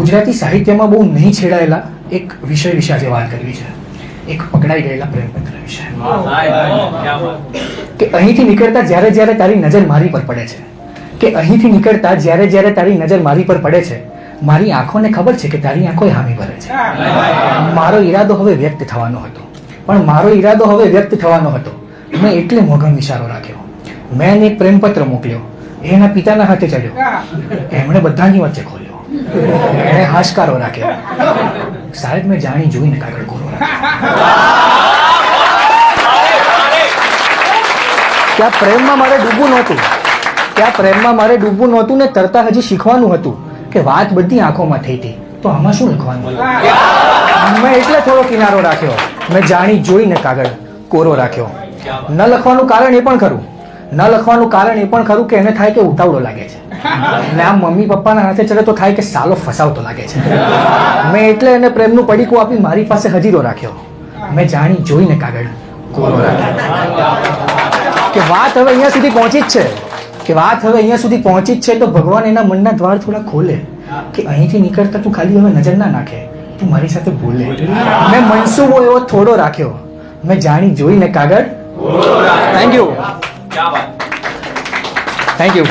ગુજરાતી સાહિત્યમાં બહુ નહીં છેડાયેલા એક વિષય વિશે આજે વાત કરવી છે. એક પકડાઈ ગયેલા પ્રેમપત્ર વિશે. કે અહીંથી નીકળતા જ્યારે જ્યારે તારી નજર મારી પર પડે છે. કે અહીંથી નીકળતા જ્યારે જ્યારે તારી નજર મારી પર પડે છે, મારી આંખોને ખબર છે કે તારી આંખો હામી ભરે છે. મારો ઈરાદો હવે વ્યક્ત થવાનો હતો. પણ મારો ઈરાદો હવે વ્યક્ત થવાનો હતો. મેં એટલે મોઘમ ઇશારો રાખ્યો. મેં એને એક પ્રેમપત્ર મોકલ્યો. એના પિતાના હાથે ચડ્યો. એમણે બધાની વચ્ચે ખોલ્યો. એણે હાશકારો રાખ્યો સાહેબ, મેં જાણી જોઈને કાગળ કોરો ત્યાં પ્રેમમાં મારે ડૂબવું નહોતું. ત્યાં પ્રેમમાં મારે ડૂબવું નહોતું ને તરતા હજી શીખવાનું હતું કે વાત બધી આંખોમાં થઈ હતી. તો આમાં શું લખવાનું? મેં એટલે થોડો કિનારો રાખ્યો. મેં જાણી જોઈને કાગળ કોરો રાખ્યો. ન લખવાનું કારણ એ પણ ખરું. ન લખવાનું કારણ એ પણ ખરું કે એને થાય કે ઉતાવળો લાગે છે. ને આ મમ્મી પપ્પાના હાથે ચડે તો થાય કે સાલો ફસાવતો લાગે છે. મેં એટલે એને પ્રેમનું પડીકું આપી મારી પાસે હજીરો રાખ્યો. મેં જાણી જોઈને કાગળ કોરો કે વાત હવે અહીંયા સુધી પહોંચી જ છે. કે વાત હવે અહીંયા સુધી પહોંચી જ છે તો ભગવાન એના મનના દ્વાર થોડા ખોલે. કે અહીંથી નીકળતા તું ખાલી હવે નજર ના નાખે. તું મારી સાથે બોલે. મેં મનસુબો એવો થોડો રાખ્યો. મેં જાણી જોઈને કાગળ થેન્ક યુ થેન્ક યુ